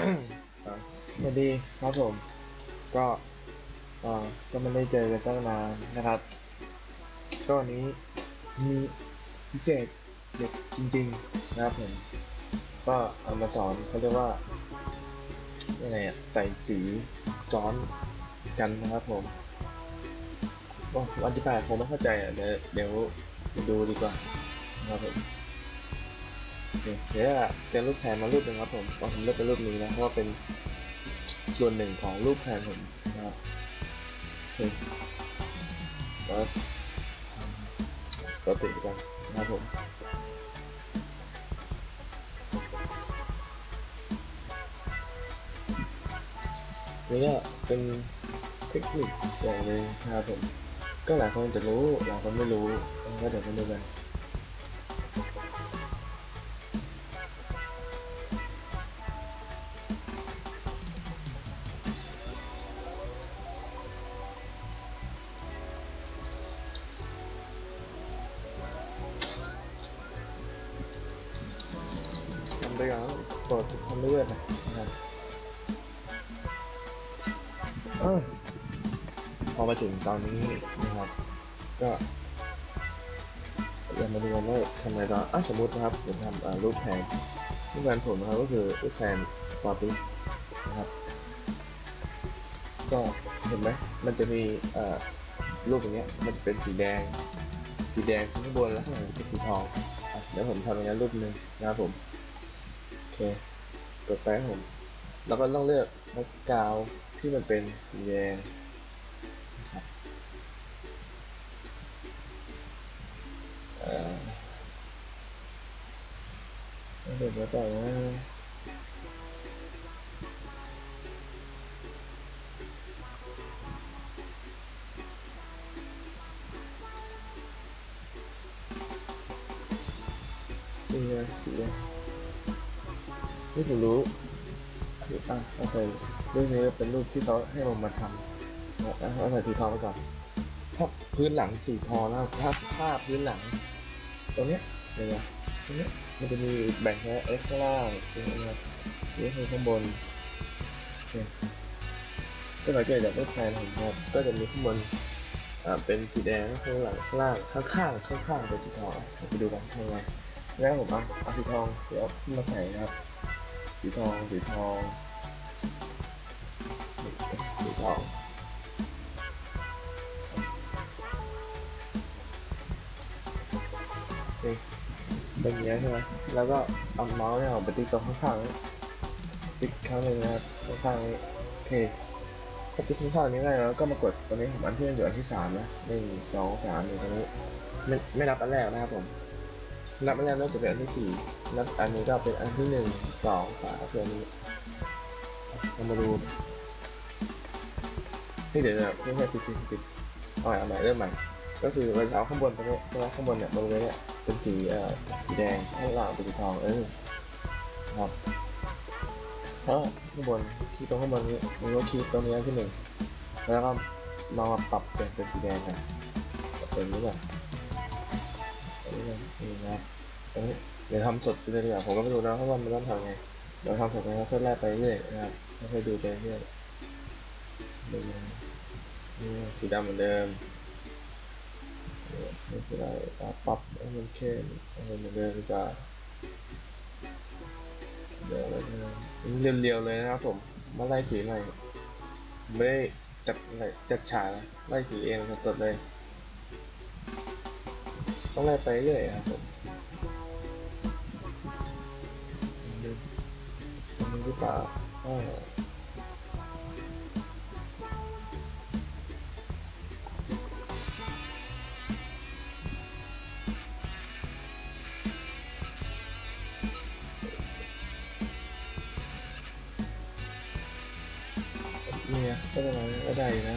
สวัสดีครับผม ก็เออก็ไม่ได้เจอกันตั้งนานนะครับ ก็วันนี้มีพิเศษเด็ดจริง ๆ นะครับผม ก็เอามาสอนเขาเรียกว่ายังไงอะใส่สีซ้อนกันนะครับผมว่าอธิบายคงไม่เข้าใจอะเดี๋ยวเดี๋ยวดูดีกว่านะครับผม เคเดี๋ยวจะรูปแผนมารูปหนึ่งครับผมว่าผมเลือกเป็นรูปนี้นะเพราะว่าเป็นส่วนหนึ่งของรูปแผนผมนะครับโอเคแล้วก็ติดกันนะครับผมนี่ก็เป็นเทคนิคอย่างหนึ่งนะครับผมก็หลายคนจะรู้หลายคนไม่รู้ก็เดี๋ยวมาดูกัน ก่อนโปรดทำเรื่อยนะครับอพอมาถึงตอนนี้นะครับ ก็เรามาดูกันว่าทำไงต่ออะสมมตินะครับผมทำรูปแผนรูปแผนผมนะครับก็คือรูปแผนฟอร์ตินะครับ ก็เห็นไหมมันจะมีรูปอย่างเงี้ยมันจะเป็นสีแดง สีแดงข้างบนแล้วข้างหลังจะเป็นสีทองเดี๋ยวผมทำอย่างนั้นรูปหนึ่งนะครับผม เคกดไปครับผม แล้วก็ต้องเลือกแบ็กกราวที่มันเป็นสีแดงนะครับเออเลือกแล้วต่ว่านี่ไงสีแดง ที่ผมรู้คืออะโอเคเรื่องนี้เป็นรูปที่เขาให้ผมมาทำนะเอาใส่สีทองไปก่อนถ้าพื้นหลังสีทองแล้วถ้าถ้าพื้นหลัง ตรงเนี้ยเห็นไหมตรงเนี้ยมันจะมีแบ่งแค่เอ็กข้างล่างตรงนี้นะครับนี่คือข้างบนโอเคก็สังเกตจากรูปแทนผมนะครับก็จะมีข้างบนอ่าเป็นสีแดงข้างหลังข้างล่างข้างข้างข้างข้างๆเป็นสีทองไปดูกันทำไงแล้วผมเอาเอาสีทองเดี๋ยวขึ้นมาใส่นะครับ สีทองสีทองสีทองเคเป็นอย่างนี้ใช่ไหมแล้วก็เอาเมาส์เนี่ยออกไปติ๊กตรงข้างๆนี้ติ๊กครั้งหนึ่งนะครับข้างๆนี้โอเคพอติ๊กข้างๆนี้ได้แล้วก็มากดตรงนี้ผมอันที่มันอยู่อันที่สามนะหนึ่งสองสามอยู่ตรงนี้ไม่ไม่นับอันแรกนะครับผม นับอันแรกน่าจะเป็นอันที่สี่นับอันนี้ก็เป็นอันที่หนึ่งสองสามคืออันนี้เรามาดูนี่เดี๋ยวนะไม่ใช่ปิดปิดปิดเอาใหม่เอาใหม่เริ่มใหม่ ก็คือเราจะเอาข้างบนตรงนี้ใช่ไหมข้างบนเนี่ยบริเวณเนี่ยเป็นสีเอ่อสีแดงข้างล่างเป็นสีทองเออครับแล้วข้างบนที่ตรงข้างบนนี้มันก็คีย์ตรงนี้อันที่หนึ่งแล้วก็มาปรับเป็นเป็นสีแดงกันเป็นนี้ก่อน นี่นะเอ้ยเดี๋ยวทำสดไปเลยดีกว่าผมก็ไม่รู้นะเพราะว่ามันต้องทำไงเดี๋ยวทำสดไปแล้วค่อยไล่ไปเรื่อยนะครับค่อยดูไปเรื่อยดูนะนี่สีดำเหมือนเดิมนี่ยไม่เป็นไรปรับปรับให้มันเข้มให้มันเหมือนเดิมดีกว่าเดี๋ยวแล้วนะเรียวๆเลยนะครับผมมาไล่สีใหม่ไม่ได้จัดอะไรจัดฉากนะไล่สีเองสดๆเลย ต้องไล่ไปเรื่อยครับผมดูอันนี้หรือเปล่าอ่าเนี่ยก็จะมาณก็ได้นะ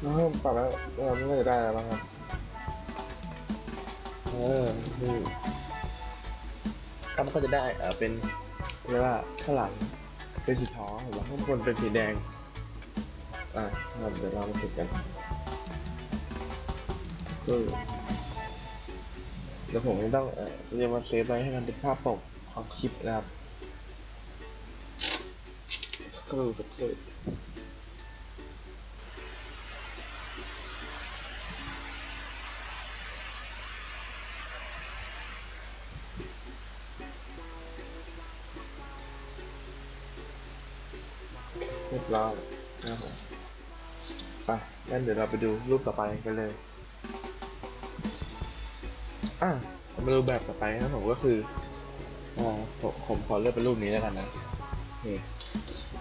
แล้วปรับแล้วเราไม่ได้อะไรบ้างครับ เออนี่ก็มันก็จะได้เออเป็นเรียกว่าข้างหลังเป็นสีทองผมว่าข้างบนเป็นสีแดง อะครับเดี๋ยวเรามาเสร็จกันคือเดี๋ยวผมจะต้องเออจะมาเซฟไว้ให้มันเป็นภาพปกของคลิปนะครับสักครู่สักครู่ เรียบร้อยนะครับผมไปงั้นเดี๋ยวเราไปดูรูปต่อไปกันเลยอะมาดูแบบต่อไปนะครับผมก็คืออ่าผมผมขอเลือกเป็นรูปนี้แล้วกันนะนี่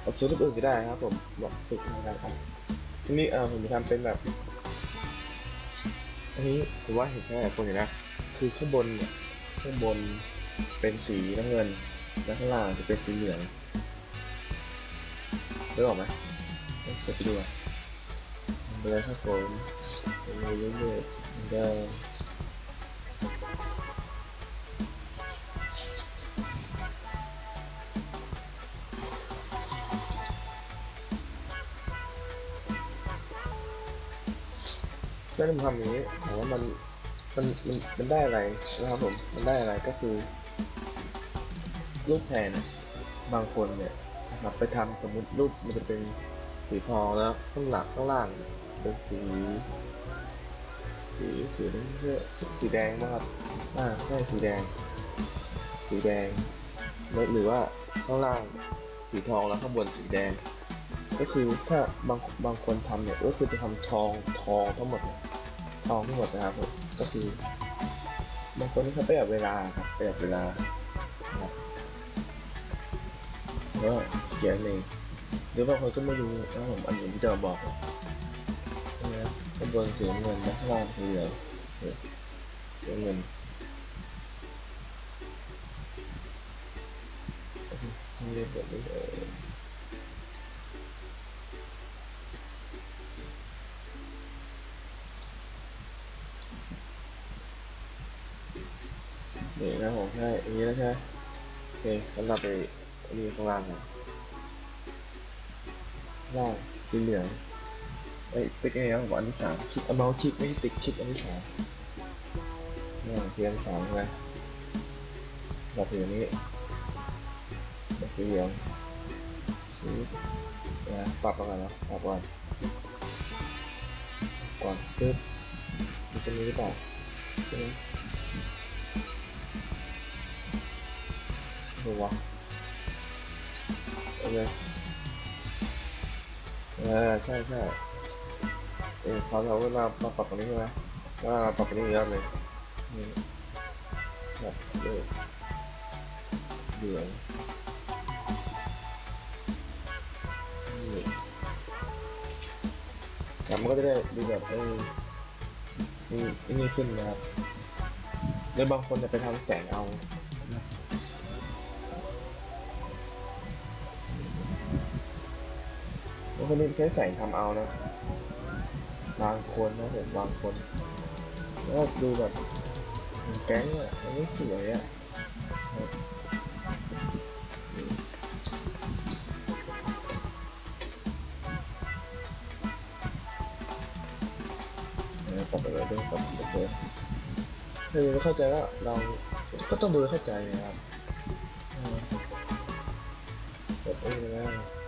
เอาซื้อรูปอื่นก็ได้นะครับผมแบบฝึกนการอะทีนี้เออผมจะทำเป็นแบบอันนี้ผมว่าเห็นใช่หลายคนอยู่นะคือข้างบนเนี่ยข้างบนเป็นสีน้ำเงินแล้วข้างล่างจะเป็นสีเหลือง ได้ออกไหมเปิดไปดูอะมันเป็นอะไรครับผมเป็นอะไรเยอะๆมันได้แล้วผมทำอย่างนี้ถามว่ามันมันมันมันได้อะไรนะครับผมมันได้อะไรก็คือ รูปแทนบางคนเนี่ย นะครับไปทำสมมติรูปมันจะเป็นสีทองแล้วข้างหลังข้างล่างเป็นสี สีสีเสื้อสีสีแดงนะครับอ่าใช่สีแดง สีแดงหรือว่าข้างล่างสีทองแล้วข้างบนสีแดง ก็คือถ้าบางบางคนทำเนี่ยก็คือจะทำทองทองทั้งหมดทองทั้งหมดนะครับผมก็คือบางคนนี่เขาประหยัดเวลาครับประหยัดเวลา ก็เขียเองหรือบางคนก็ไม่รู้นะครับผมอันนี้ที่จะบอกใช่ไหมข้างบนสีเงินและข้างล่างสีเหลืองสีเงินทำเรียนแบบนี้เลยนี่นะผมใช่อย่างนี้แล้วใช่โอเคสำหรับไอ้ อันนี้ข้างล่างนะล่างสีเหลืองไอ้ยติ๊กไงนะผมอันที่สามคลิกเอาเมาส์คลิกไม่ติ๊กคลิกอันที่สามนี่เทียนสามใช่ไหมแบบอย่างนี้แบบสีเหลืองสีนะปรับก่อนนะปรับก่อนก่อนปึ๊บมันจะมีหรือเปล่าใช่ไหมดูวะ โอเคเออใช่ใช่เออพอเราเวลามาปรับตรงนี้ใช่ไหมแล้วเราปรับตรงนี้เยอะเลยนี่แบบเลือกเหลืองนี่แต่มันก็จะได้ดูแบบเออนี่นี่ขึ้นนะครับแล้วบางคนจะไปทำแสงเอา คนนี่ใช้แสงทำเอานะ บางคนนะผมบางคนแล้วก็ดูแบบแก๊งอะมันไม่สวยอะครับเออปรับไปเลยด้วยปรับไปเลยถ้ายังไม่เข้าใจก็เราก็ต้องดูเข้าใจนะครับเออกดเองนะ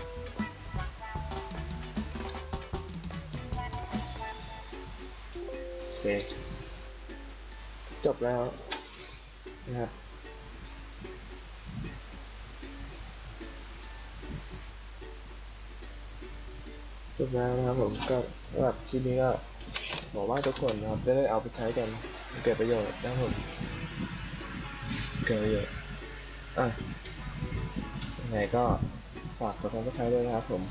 เค จบแล้วนะครับจบแล้วนะครับผมก็สำหรับคลิปนี้ก็บอกว่าทุกคนนะครับจะได้เอาไปใช้กันเกิดประโยชน์นะครับผมเกิดประโยชน์อะยังไงก็ฝากกดติดตามด้วยนะครับผม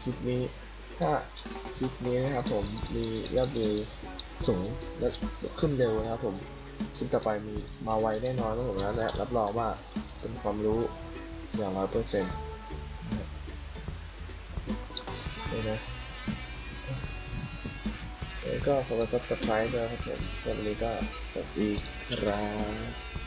คลิปนี้ถ้าคลิปนี้นะครับผมมียอดวิว สูงและขึ้นเร็วนะครับผมคลิปต่อไปมีมาไวแน่นอนครับผมนะและรับรองว่าเป็นความรู้อย่างร้อยเปอร์เซ็นต์เลยนะแล้วก็ขอ subscribe ด้วยครับผมสำหรับวันนี้ก็สวัสดีครับ